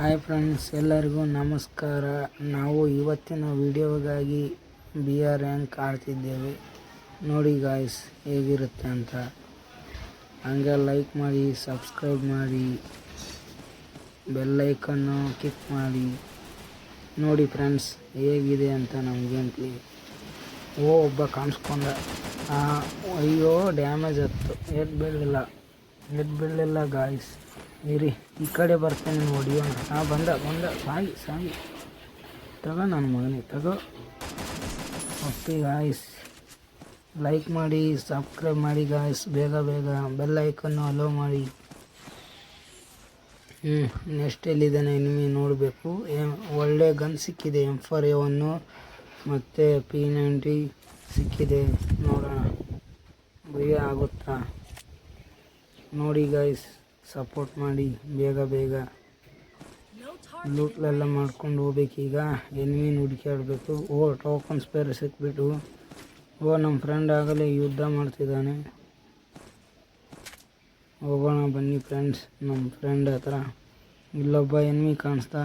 Hi friends ಎಲ್ಲರಿಗೂ ನಮಸ್ಕಾರ. ನಾವು ಇವತ್ತಿನ ವಿಡಿಯೋಗಾಗಿ ಬಿ ಆರ್ ರ್ಯಾಂಕ್ ಆಡ್ತಿದ್ದೇವೆ. ನೋಡಿ ಗಾಯ್ಸ್ ಹೇಗಿರುತ್ತೆ ಅಂತ. ಹಂಗೆ ಲೈಕ್ ಮಾಡಿ ಸಬ್ಸ್ಕ್ರೈಬ್ ಮಾಡಿ ಬೆಲ್ಲೈಕನ್ನು ಕ್ಲಿಕ್ ಮಾಡಿ. ನೋಡಿ ಫ್ರೆಂಡ್ಸ್ ಹೇಗಿದೆ ಅಂತ ನಮ್ಮ ಅಂತೀವಿ ಓ, ಒಬ್ಬ ಕಾಣಿಸ್ಕೊಂಡ. ಅಯ್ಯೋ ಡ್ಯಾಮೇಜ್ ಆಯ್ತು. ಎಡ್ ಬೀಳಲಿಲ್ಲ ಎಡ್ ಬೀಳಲಿಲ್ಲ ಗಾಯ್ಸ್ ಇರಿ, ಈ ಕಡೆ ಬರ್ತೇನೆ ನೋಡಿಯೋಣ ಹಾಂ ಬಂದ ಬಂದ, ಸಾಗಿ ಸಾಗಿ. ತಗೋ ನನ್ನ ಮಗನಿಗೆ, ತಗೋ. ಓಕೆ ಗಾಯ್ಸ್ ಲೈಕ್ ಮಾಡಿ ಸಬ್ಸ್ಕ್ರೈಬ್ ಮಾಡಿ ಗಾಯ್ಸ್ ಬೇಗ ಬೇಗ ಬೆಲ್ ಐಕನ್ನು ಅಲೋ ಮಾಡಿ. ಹ್ಞೂ ನೆಕ್ಸ್ಟ್ ಎಲ್ಲಿದ್ದಾನೆ ಎನಿಮಿ ನೋಡಬೇಕು. ಒಳ್ಳೆ ಗನ್ ಸಿಕ್ಕಿದೆ ಎಂ ಫಾರ್ ಒನ್ನು ಮತ್ತು ಪಿ ನೈಂಟಿ ಸಿಕ್ಕಿದೆ. ನೋಡೋಣ. ಭಯ ಆಗುತ್ತಾ? ನೋಡಿ ಗೈಸ್ ಸಪೋರ್ಟ್ ಮಾಡಿ, ಬೇಗ ಬೇಗ ಲೂಟ್ಲೆಲ್ಲ ಮಾಡ್ಕೊಂಡು ಹೋಗ್ಬೇಕೀಗ ಎನಿಮಿನ ಹುಡುಕಾಡಬೇಕು ಓ ಟೋಕನ್ಸ್ ಬೇರೆ ಸಿಕ್ಬಿಟ್ಟು. ಓ ನಮ್ಮ ಫ್ರೆಂಡ್ ಆಗಲೇ ಯುದ್ಧ ಮಾಡ್ತಿದ್ದಾನೆ. ಹೋಗೋಣ ಬನ್ನಿ ಫ್ರೆಂಡ್ಸ್ ನಮ್ಮ ಫ್ರೆಂಡ್ ಹತ್ರ ಇಲ್ಲೊಬ್ಬ ಎನ್ಮಿ ಕಾಣಿಸ್ತಾ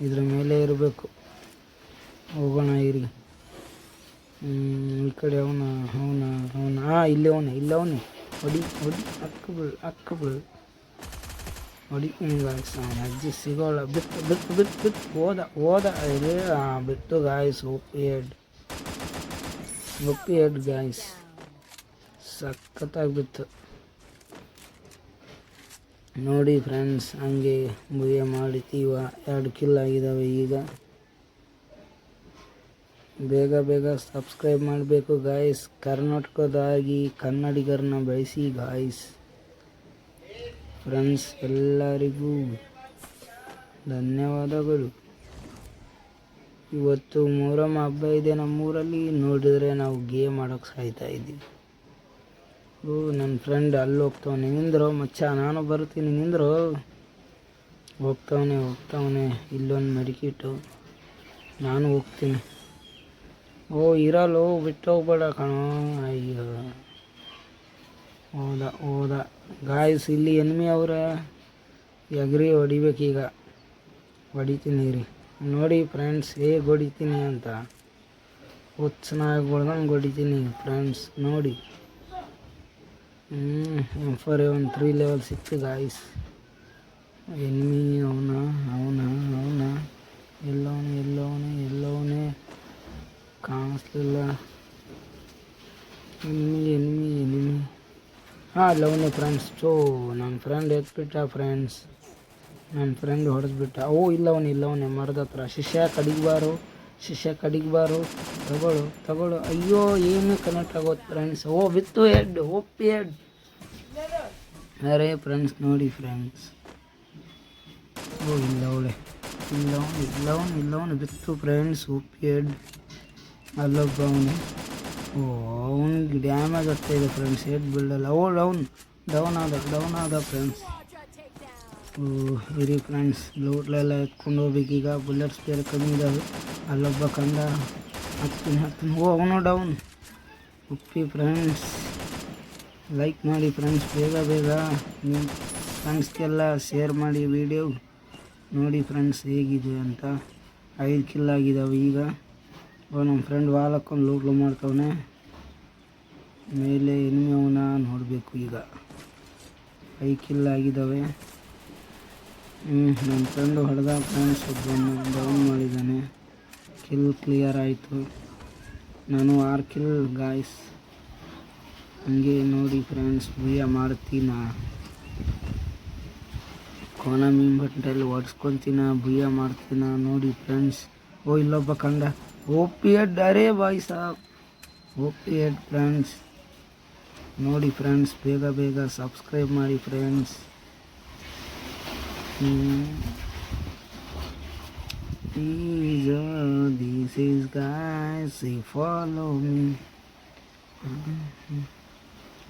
ಇದ್ರ ಮೇಲೆ ಇರಬೇಕು. ಹೋಗೋಣ ಇರಿ. ಈ ಕಡೆ ಅವನ ಅವನ ಅವನ. ಹಾಂ ಇಲ್ಲೇ ಅವನೇ ಇಲ್ಲೇ ಅವನೇ. ಹೊಡಿ ಹೊಡಿ ಅಕ್ಕ ಬೀಳು ಹೊಡಿ ಅಜ್ಜಿ ಸಿಗೋಲ್ಲ ಬಿಟ್ಟು ಬಿಟ್ಟು ಬಿಟ್ಟು ಬಿಟ್ಟು ಹೋದ ಹೋದ ಇರೇ ಬಿಟ್ಟು ಗಾಯ್ಸ್ ಒಪ್ಪಿ ಹೆಡ್ ಒಪ್ಪಿ ಹೆಡ್ ಗಾಯ್ಸ್ ಸಖತ್ತಾಗಿ ಬಿತ್ತು ನೋಡಿ ಫ್ರೆಂಡ್ಸ್ ಹಂಗೆ ಮುಗಿಯ ಮಾಡಿತೀವ ಎರಡು ಕಿಲ್ ಆಗಿದ್ದಾವೆ ಈಗ ಬೇಗ ಬೇಗ ಸಬ್ಸ್ಕ್ರೈಬ್ ಮಾಡಬೇಕು ಗಾಯ್ಸ್ ಕರ್ನಾಟಕದಾಗಿ ಕನ್ನಡಿಗರನ್ನ ಬೆಳೆಸಿ ಗಾಯ್ಸ್ ಫ್ರೆಂಡ್ಸ್ ಎಲ್ಲರಿಗೂ ಧನ್ಯವಾದಗಳು. ಇವತ್ತು ಮೊಹರಂ ಹಬ್ಬ ಇದೆ ನಮ್ಮೂರಲ್ಲಿ. ನೋಡಿದರೆ ನಾವು ಗೇಮ್ ಆಡೋಕ್ಕೆ ಸಾಯ್ತಾ ಇದ್ದೀವಿ. ಓ ನನ್ನ ಫ್ರೆಂಡ್ ಅಲ್ಲಿ ಹೋಗ್ತಾವನೆ. ನಿಂದ್ರೋ, ಮಚ್ಚ, ನಾನು ಬರ್ತೀನಿ. ನಿಂದ್ರೋ? ಹೋಗ್ತಾವನೆ ಹೋಗ್ತಾವನೆ. ಇಲ್ಲೊಂದು ಮಡಿಕಿಟ್ಟು. ನಾನು ಹೋಗ್ತೀನಿ. ಓ ಇರಲ್ಲ ಬಿಟ್ಟು ಹೋಗ್ಬೇಡ ಕಣೋ. ಅಯ್ಯೋ. ಹೋದ ಹೋದ. ಗಾಯ್ಸ್ ಇಲ್ಲಿ ಎನ್ಮಿ ಅವರ. ಎಗ್ರಿ ಹೊಡಿಬೇಕೀಗ. ಹೊಡಿತೀನಿ ರೀ ನೋಡಿ ಫ್ರೆಂಡ್ಸ್ ಹೇಗೆ ಹೊಡಿತೀನಿ ಅಂತ. ಹುಚ್ಚನಾಗಿ ಹೊಡ್ದಂಗೆ ಹೊಡಿತೀನಿ ಫ್ರೆಂಡ್ಸ್ ನೋಡಿ. ಹ್ಞೂ ಫಾರ್ ಒನ್ ತ್ರೀ ಲೆವೆಲ್ ಸಿಕ್ತು ಗಾಯ್ಸ್ ಎನ್ಮಿ ಅವನ ಅವನ ಅವನ. ಎಲ್ಲವನೇ ಎಲ್ಲವನೇ ಎಲ್ಲವನೇ. ಕಾಣಿಸ್ಲಿಲ್ಲ. ಎನ್ಮಿ ಎನಿಮಿ ಎನಿಮಿ ಹಾಂ ಲವ್ನೆ ಫ್ರೆಂಡ್ಸ್ ಚೋ ನನ್ನ ಫ್ರೆಂಡ್ ಎತ್ಬಿಟ್ಟ ಫ್ರೆಂಡ್ಸ್ ನನ್ನ ಫ್ರೆಂಡ್ ಹೊಡೆದ್ಬಿಟ್ಟ. ಓ ಇಲ್ಲವನು ಇಲ್ಲವನೇ ಮರದ ಹತ್ರ. ಶಿಷ್ಯ ಕಡಿಗಬಾರು ಶಿಷ್ಯ ಕಡಿಗಬಾರು ತಗೊಳು ತಗೊಳು. ಅಯ್ಯೋ, ಏನು ಕನೆಕ್ಟ್ ಆಗೋದು ಫ್ರೆಂಡ್ಸ್ ಓ ವಿತ್ತು ಹೆಡ್ ಒಪ್ಪಿ ಎಡ್ ಅರೇ ಫ್ರೆಂಡ್ಸ್ ನೋಡಿ ಫ್ರೆಂಡ್ಸ್ ಓ ಇಲ್ಲವಳೆ ಇಲ್ಲವನು ಇಲ್ಲವನು ಇಲ್ಲವನು ಬಿತ್ತು ಫ್ರೆಂಡ್ಸ್ ಒಪ್ಪಿ ಹೆಡ್ ಅಲ್ಲೊಬ್ಬ ಅವನು ಓ ಅವನಿಗೆ ಡ್ಯಾಮೇಜ್ ಆಗ್ತಾ ಇದೆ ಫ್ರೆಂಡ್ಸ್ ಏಟ್ ಬಿಲ್ಡಲ್ಲ ಓ ಡೌನ್ ಡೌನ್ ಆದ ಡೌನ್ ಆದ ಫ್ರೆಂಡ್ಸ್ ಓ, ಇರಿ ಫ್ರೆಂಡ್ಸ್ ಲೋಟ್ಲೆಲ್ಲ ಎತ್ಕೊಂಡು ಹೋಗ್ಬೇಕೀಗ ಬುಲೆಟ್ಸ್ ಬೇರೆ ಕಮ್ಮಿ ಇದ್ದಾವೆ ಅಲ್ಲೊಬ್ಬ ಕಂಡ ಹತ್ತೀನಿ ಹತ್ತೀನಿ. ಓ, ಅವನು ಡೌನ್ ಉಪ್ಪಿ ಫ್ರೆಂಡ್ಸ್ ಲೈಕ್ ಮಾಡಿ ಫ್ರೆಂಡ್ಸ್ ಬೇಗ ಬೇಗ ನಿಮ್ಮ ಫ್ರೆಂಡ್ಸ್ಗೆಲ್ಲ ಶೇರ್ ಮಾಡಿ ವಿಡಿಯೋ ನೋಡಿ ಫ್ರೆಂಡ್ಸ್ ಹೇಗಿದೆ ಅಂತ. ಐದು ಕಿಲ್ ಆಗಿದಾವೆ ಈಗ. ನಮ್ಮ ಫ್ರೆಂಡ್ ವಾಲ್ ಹಾಕೊಂಡು ಲೂಟ್ಲು ಮಾಡ್ತವನೆ. ಮೇಲೆ ಅವನ ನೋಡಬೇಕು ಈಗ. ಐ ಕಿಲ್ ಆಗಿದ್ದಾವೆ ಹ್ಞೂ ನನ್ನ ಫ್ರೆಂಡು ಹೊಡೆದ ಫ್ರೆಂಡ್ಸ್ ಒಬ್ಬನ್ನು ಡೌನ್ ಮಾಡಿದ್ದಾನೆ ಕಿಲ್ ಕ್ಲಿಯರ್ ಆಯಿತು. ನಾನು ಆರು ಕಿಲ್ ಗಾಯ್ಸ್ ಹಂಗೆ ನೋಡಿ ಫ್ರೆಂಡ್ಸ್ ಭಯ ಮಾಡ್ತೀನ? ಕೋನ ಮೀನ್ ಬಟ್ಟಲ್ಲಿ ಒಡ್ಸ್ಕೊತೀನ ಭಯ ಮಾಡ್ತೀನ? ನೋಡಿ ಫ್ರೆಂಡ್ಸ್ ಓ, ಇಲ್ಲೊಬ್ಬ ಕಂಡ. ಓ ಪಿ ಎಡ್ ಅರೇ ಬಾಯ್ ಸಾಬ್. ಓಪಿಯಡ್ ಫ್ರೆಂಡ್ಸ್ ನೋಡಿ ಫ್ರೆಂಡ್ಸ್ ಬೇಗ ಬೇಗ ಸಬ್ಸ್ಕ್ರೈಬ್ ಮಾಡಿ friends These are this is guys follow me.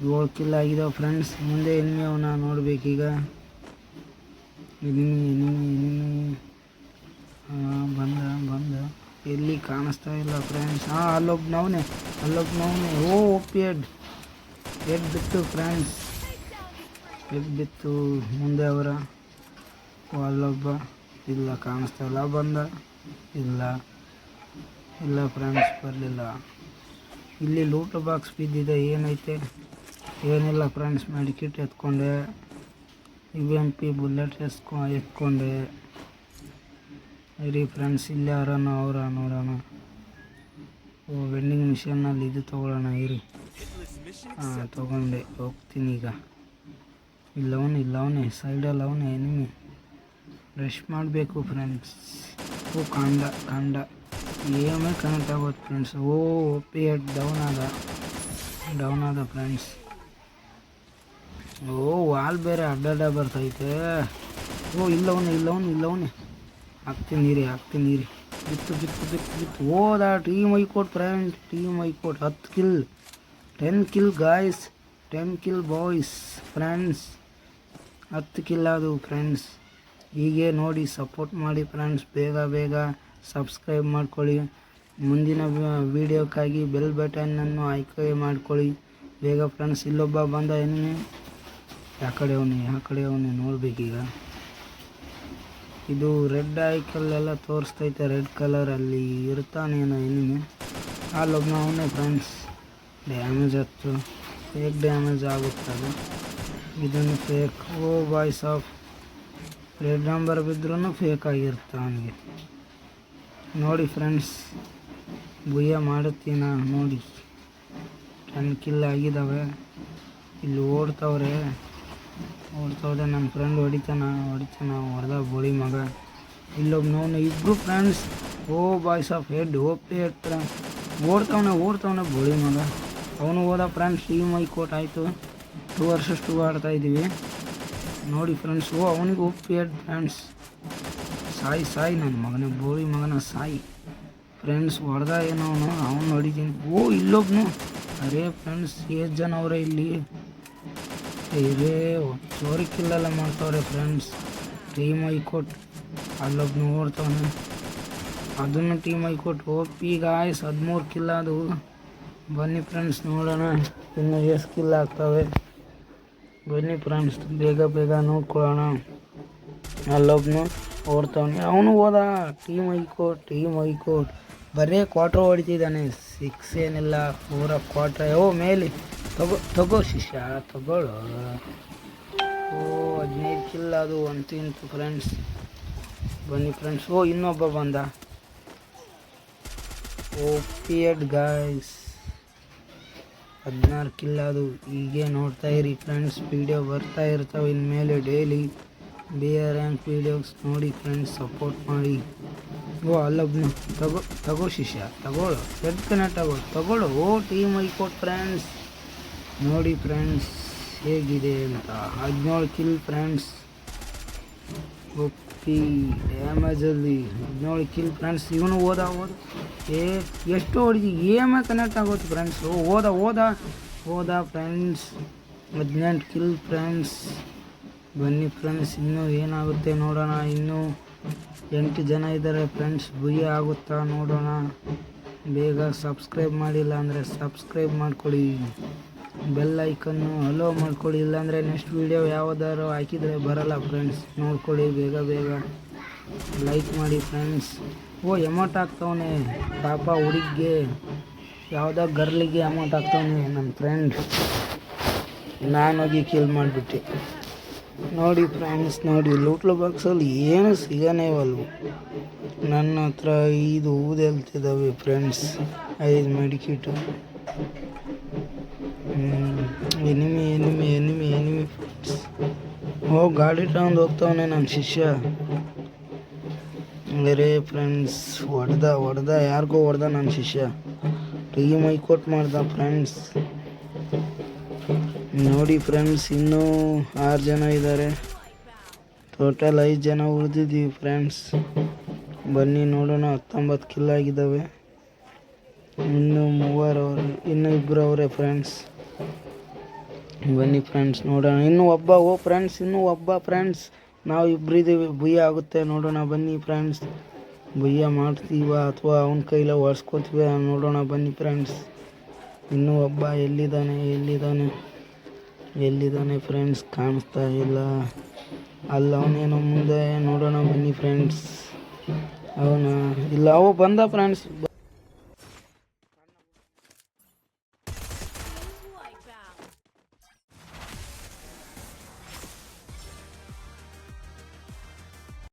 ಏಳು ಕಿಲ್ ಆಗಿದಾವೆ ಫ್ರೆಂಡ್ಸ್ ಮುಂದೆ ಎನಿಮಿ ಅವನ ನೋಡ್ಬೇಕೀಗ. ಎನಿಮಿ ಎನಿಮಿ ಎನಿಮಿ ಬಂದ ಬಂದ. ಎಲ್ಲಿ ಕಾಣಿಸ್ತಾ ಇಲ್ಲ ಫ್ರೆಂಡ್ಸ್ ಹಾಂ ಅಲ್ಲೊಬ್ನವನೇ ಅಲ್ಲೊಬ್ನವನೇ. ಓ ಒಪ್ಪಿ ಹೆಡ್ ಹೆಡ್ ಬಿತ್ತು ಫ್ರೆಂಡ್ಸ್ ಹೆಡ್ ಬಿತ್ತು ಮುಂದೆ ಅವರ. ಓ, ಅಲ್ಲೊಬ್ಬ. ಇಲ್ಲ, ಕಾಣಿಸ್ತಾ ಇಲ್ಲ. ಬಂದ. ಇಲ್ಲ. ಇಲ್ಲ ಫ್ರೆಂಡ್ಸ್ ಬರಲಿಲ್ಲ. ಇಲ್ಲಿ ಲೂಟ್ ಬಾಕ್ಸ್ ಬಿದ್ದಿದೆ. ಏನೈತೆ? ಏನಿಲ್ಲ ಫ್ರೆಂಡ್ಸ್ ಮೆಡಿಕಿಟ್ ಎತ್ಕೊಂಡೆ. ಯು ಎಂ ಪಿ ಬುಲೆಟ್ ಎಸ್ಕೊ ಎತ್ಕೊಂಡೆ. ಇರಿ ಫ್ರೆಂಡ್ಸ್ ಇಲ್ಲಿ ಯಾರನ್ನು ಅವರ ನೋಡೋಣ. ಓ ವೆಂಡಿಂಗ್ ಮಿಷನ್ನಲ್ಲಿ ಇದು ತೊಗೊಳ್ಳೋಣ, ಇರಿ. ಹಾಂ, ತೊಗೊಂಡೆ, ಹೋಗ್ತೀನಿ ಈಗ. ಇಲ್ಲವನೇ ಇಲ್ಲವನೇ ಸೈಡಲ್ಲಿ ಅವನೇ ಎನಿಮಿ ಬ್ರಷ್ ಮಾಡಬೇಕು ಫ್ರೆಂಡ್ಸ್ ಓ, ಕಾಂಡ ಕಾಂಡ. ಏಮೇ ಕನೆಕ್ಟ್ ಆಗೋದು friends O P at down ಆದ. ಡೌನ್ ಆದ ಫ್ರೆಂಡ್ಸ್ ಓ ವಾಲ್ ಬೇರೆ ಅಡ್ಡಡ್ಡ ಬರ್ತೈತೆ. ಓ ಇಲ್ಲವನೇ ಇಲ್ಲವನೇ ಇಲ್ಲವನೇ ಹಾಕ್ತೀನಿ ನೀರಿ ಹಾಕ್ತೀನಿ ನೀರಿ. ಬಿತ್ತು ಬಿತ್ತು ಬಿತ್ತು ಬಿತ್ತು. ಓದ ಟೀಮ್ ಐಕೋಟ್ ಫ್ರೆಂಡ್ಸ್ ಟೀಮ್ ಐಕೋಟ್ ಹತ್ತು kill ten kill guys ten kill boys friends ಹತ್ತು ಕಿಲ್ ಅದು ಫ್ರೆಂಡ್ಸ್ ಹೀಗೆ ನೋಡಿ ಸಪೋರ್ಟ್ ಮಾಡಿ ಫ್ರೆಂಡ್ಸ್ ಬೇಗ ಬೇಗ ಸಬ್ಸ್ಕ್ರೈಬ್ ಮಾಡ್ಕೊಳ್ಳಿ. ಮುಂದಿನ ವೀಡಿಯೋಕ್ಕಾಗಿ ಬೆಲ್ ಬಟನನ್ನು ಆಯ್ಕೆ ಮಾಡ್ಕೊಳ್ಳಿ. ಬೇಗ ಫ್ರೆಂಡ್ಸ್ ಇಲ್ಲೊಬ್ಬ ಬಂದ ಏನೇ ಯಾಕಡೆ ಅವನು, ಯಾ ಕಡೆ ಅವನು ನೋಡ್ಬೇಕೀಗ. ಇದು ರೆಡ್ ಐಕಲ್ಲೆಲ್ಲ ತೋರಿಸ್ತೈತೆ, ರೆಡ್ ಕಲರ್ ಅಲ್ಲಿ ಇರ್ತಾನೇನೋ ಏನೇನು ಅಲ್ಲೊಬ್ಬ ಅವನೇ ಫ್ರೆಂಡ್ಸ್ ಡ್ಯಾಮೇಜ್ ಹತ್ತು ಫೇಕ್ ಡ್ಯಾಮೇಜ್ ಆಗುತ್ತದೆ ಇದನ್ನು ಫೇಕ್ ಓ ಬಾಯ್ಸ್ ಆಫ್ ರೆಡ್ ನಂಬರ್ ಬಿದ್ರೂ ಫೇಕ್ ಆಗಿರುತ್ತೆ ಅವನಿಗೆ. ನೋಡಿ ಫ್ರೆಂಡ್ಸ್ ಭುಯ್ಯ ಮಾಡುತ್ತೀನ ನೋಡಿ. ಟೆನ್ ಕಿಲ್ ಆಗಿದ್ದಾವೆ ಇಲ್ಲಿ ಓಡ್ತವ್ರೆ. ಓಡ್ತವ್ರೆ ನನ್ನ ಫ್ರೆಂಡ್ ಹೊಡಿತಾನ ಹೊಡಿತಾನ, ಹೊಡೆದ ಬೋಳಿ ಮಗ. ಇಲ್ಲೊಬ್ಬನವನು ಇಬ್ಬರು ಫ್ರೆಂಡ್ಸ್ ಓ ಬಾಯ್ಸ್ ಆಫ್ ಹೆಡ್ ಹೋಗ್ತೇ ಫ್ರೆಂಡ್ಸ್ ಓಡ್ತವನೆ ಓಡ್ತವನೆ ಬೋಳಿ ಮಗ. ಅವನು ಹೋದ ಫ್ರೆಂಡ್ಸ್ ಈ ಮೈ ಕೋಟ್ ಆಯಿತು. ಟೂ ವರ್ಷಸ್ ಟೂ ಆಡ್ತಾ ಇದ್ದೀವಿ ನೋಡಿ ಫ್ರೆಂಡ್ಸ್ ಓ, ಅವನಿಗೆ ಹೆಡ್ ಫ್ರೆಂಡ್ಸ್ ಸಾಯಿ ಸಾಯಿ ನನ್ನ ಮಗನ ಬೋಳಿ ಮಗನ ಸಾಯಿ. ಫ್ರೆಂಡ್ಸ್ ಹೊಡೆದ ಏನೋ ಅವನು ಅವನು ಹೊಡಿತೀನಿ ಓ, ಇಲ್ಲೊಬ್ನು. ಅರೇ ಫ್ರೆಂಡ್ಸ್ ಎಷ್ಟು ಜನ ಅವರೇ ಇಲ್ಲಿ. ಇರೇ ಚೋರಿ ಕಿಲ್ಲೆಲ್ಲ ಮಾಡ್ತಾವ್ರೆ ಫ್ರೆಂಡ್ಸ್ ಟೀಮ್ ಐಕೋಟ್ ಅಲ್ಲೊಬ್ ಓಡ್ತವನೆ ಅದನ್ನು ಟೀಮ್ ಐಕೋಟ್ ಓಪಿ ಗಾಯ್ಸ್ ಹದಿಮೂರು ಕಿಲ್ಲ ಅದು ಬನ್ನಿ ಫ್ರೆಂಡ್ಸ್ ನೋಡೋಣ ಇನ್ನು ಎಷ್ಟು ಕಿಲ್ಲ ಆಗ್ತವೆ. ಬನ್ನಿ ಫ್ರೆಂಡ್ಸ್ ಬೇಗ ಬೇಗ ನೋಡ್ಕೊಳ್ಳೋಣ. ಅಲ್ಲೊಬ್ನು ಓಡ್ತಾವನಿ. ಅವನು ಹೋದ. ಟೀಮ್ ಐಕೋಟ್ ಟೀಮ್ ಐಕೋಟ್ ಬರೀ ಕ್ವಾಟ್ರ್ ಹೊಡಿತಿದ್ದಾನೆ. ಸಿಕ್ಸ್ ಏನಿಲ್ಲ ಪೂರ ಕ್ವಾಟ್ರ್ ಓ, ಮೇಲೆ. ತಗೋ ತಗೋ ಶಿಷ್ಯ, ತಗೊಳ್ಳೋ. ಓ, ಹದಿನೈದು ಕಿಲ್ಲ ಅದು ಅಂತೂ ಫ್ರೆಂಡ್ಸ್ ಬನ್ನಿ ಫ್ರೆಂಡ್ಸ್ ಓ, ಇನ್ನೊಬ್ಬ ಬಂದ. ಓ ಪಿ ಎಡ್ ಗಾಯ್ಸ್ ಹದಿನಾರು ಕಿಲ್ಲ ಅದು. ಹೀಗೆ ನೋಡ್ತಾ ಇರಿ ಫ್ರೆಂಡ್ಸ್ ವೀಡಿಯೋ ಬರ್ತಾ ಇರ್ತಾವೆ ಇನ್ಮೇಲೆ daily B R and videos ನೋಡಿ ಫ್ರೆಂಡ್ಸ್ ಸಪೋರ್ಟ್ ಮಾಡಿ. ಓ ಅಲ್ಲೊಬ್ನು ತಗೋ ತಗೋ ಶಿಷ್ಯ, ತಗೊಳ್ಳೋ. ಎಡ್ ಕನೆಕ್ಟ್ ತಗೊಳ್ಳೋ. ಓ ಟೀಮ್ ಐಕೋಟ್ ಫ್ರೆಂಡ್ಸ್ ನೋಡಿ ಫ್ರೆಂಡ್ಸ್, ಹೇಗಿದೆ ಅಂತ. ಹದಿನೇಳು ಕಿಲ್ ಫ್ರೆಂಡ್ಸ್. ಒಪ್ಪಿ ಡ್ಯಾಮೇಜಲ್ಲಿ ಹದಿನೇಳು ಕಿಲ್ ಫ್ರೆಂಡ್ಸ್, ಇವನು ಓದ ಓದ. ಏ, ಎಷ್ಟು ಹೊಡಿದಿ ಏಮ ಕನೆಕ್ಟ್ ಆಗೋದು ಫ್ರೆಂಡ್ಸ್. ಓದ ಓದ. ಓದ ಫ್ರೆಂಡ್ಸ್, ಹದಿನೆಂಟು ಕಿಲ್ ಫ್ರೆಂಡ್ಸ್. ಬನ್ನಿ ಫ್ರೆಂಡ್ಸ್, ಇನ್ನೂ ಏನಾಗುತ್ತೆ ನೋಡೋಣ. ಇನ್ನೂ ಎಂಟು ಜನ ಇದ್ದಾರೆ ಫ್ರೆಂಡ್ಸ್, ಭಯ ಆಗುತ್ತಾ ನೋಡೋಣ. ಬೇಗ ಸಬ್ಸ್ಕ್ರೈಬ್ ಮಾಡಿಲ್ಲ ಅಂದರೆ ಸಬ್ಸ್ಕ್ರೈಬ್ ಮಾಡ್ಕೊಳ್ಳಿ. ಬೆಲ್ ಐಕನ್ನು ಅಲೋ ಮಾಡ್ಕೊಳ್ಳಿ, ಇಲ್ಲಾಂದರೆ ನೆಕ್ಸ್ಟ್ ವೀಡಿಯೋ ಯಾವುದಾದ್ರು ಹಾಕಿದರೆ ಬರಲ್ಲ ಫ್ರೆಂಡ್ಸ್ ನೋಡ್ಕೊಳ್ಳಿ, ಬೇಗ ಬೇಗ. ಲೈಕ್ ಮಾಡಿ ಫ್ರೆಂಡ್ಸ್ ಓ ಅಮೌಂಟ್ ಹಾಕ್ತವನೆ ಪಾಪ ಹುಡುಗಿಗೆ, ಯಾವುದೋ ಗರ್ಲಿಗೆ ಅಮೌಂಟ್ ಹಾಕ್ತವನೆ ನನ್ನ ಫ್ರೆಂಡ್ ನಾನೋಗಿ ಕಿಲ್ ಮಾಡಿಬಿಟ್ಟೆ. ನೋಡಿ ಫ್ರೆಂಡ್ಸ್ ನೋಡಿ ಲೂಟ್ಲು ಬಾಕ್ಸಲ್ಲಿ ಏನು ಸಿಗನೇ ಇವಲ್ವು ನನ್ನ ಹತ್ರ ಐದು ಊದೆಲ್ತಿದ್ದಾವೆ ಫ್ರೆಂಡ್ಸ್ ಐದು medkit enemy enemy enemy enemy. ಓ, ಗಾಡಿ ತಗೊಂಡು ಹೋಗ್ತಾವನೆ ನನ್ನ ಶಿಷ್ಯ. ಬೇರೆ ಫ್ರೆಂಡ್ಸ್ ಹೊಡೆದ ಹೊಡೆದ, ಯಾರಿಗೋ ಹೊಡೆದ ನನ್ನ ಶಿಷ್ಯ. ಟೀಮ್ ಐಕೋಟ್ ಮಾಡ್ದ ಫ್ರೆಂಡ್ಸ್ ನೋಡಿ ಫ್ರೆಂಡ್ಸ್ ಇನ್ನೂ ಆರು ಜನ ಇದ್ದಾರೆ ಟೋಟಲ್ ಐದು ಜನ ಉಳಿದಿದ್ದೀವಿ ಫ್ರೆಂಡ್ಸ್ ಬನ್ನಿ ನೋಡೋಣ ಹತ್ತೊಂಬತ್ತು ಕಿಲ್ ಆಗಿದ್ದಾವೆ ಇನ್ನು ಮೂವರು ಇನ್ನೂ ಇಬ್ಬರು ಅವರೇ ಫ್ರೆಂಡ್ಸ್ ಬನ್ನಿ ಫ್ರೆಂಡ್ಸ್ ನೋಡೋಣ. ಇನ್ನೂ ಒಬ್ಬ, ಓ ಫ್ರೆಂಡ್ಸ್ ಇನ್ನೂ ಒಬ್ಬ ಫ್ರೆಂಡ್ಸ್ ನಾವು ಇಬ್ಬರಿದ್ದೀವಿ ಭುಯ್ಯ ಆಗುತ್ತೆ, ನೋಡೋಣ ಬನ್ನಿ ಫ್ರೆಂಡ್ಸ್ ಭುಯ್ಯ ಮಾಡ್ತೀವ ಅಥವಾ ಅವನ ಕೈಲ ಹೊಡ್ಸ್ಕೊತೀವ ನೋಡೋಣ ಬನ್ನಿ ಫ್ರೆಂಡ್ಸ್ ಇನ್ನೂ ಒಬ್ಬ ಎಲ್ಲಿದ್ದಾನೆ ಎಲ್ಲಿದ್ದಾನೆ ಎಲ್ಲಿದ್ದಾನೆ ಫ್ರೆಂಡ್ಸ್ ಕಾಣಿಸ್ತಾ ಇಲ್ಲ. ಅಲ್ಲ, ಅವನೇನೋ ಮುಂದೆ, ನೋಡೋಣ ಬನ್ನಿ ಫ್ರೆಂಡ್ಸ್ ಅವನ, ಇಲ್ಲ, ಅವು ಬಂದ ಫ್ರೆಂಡ್ಸ್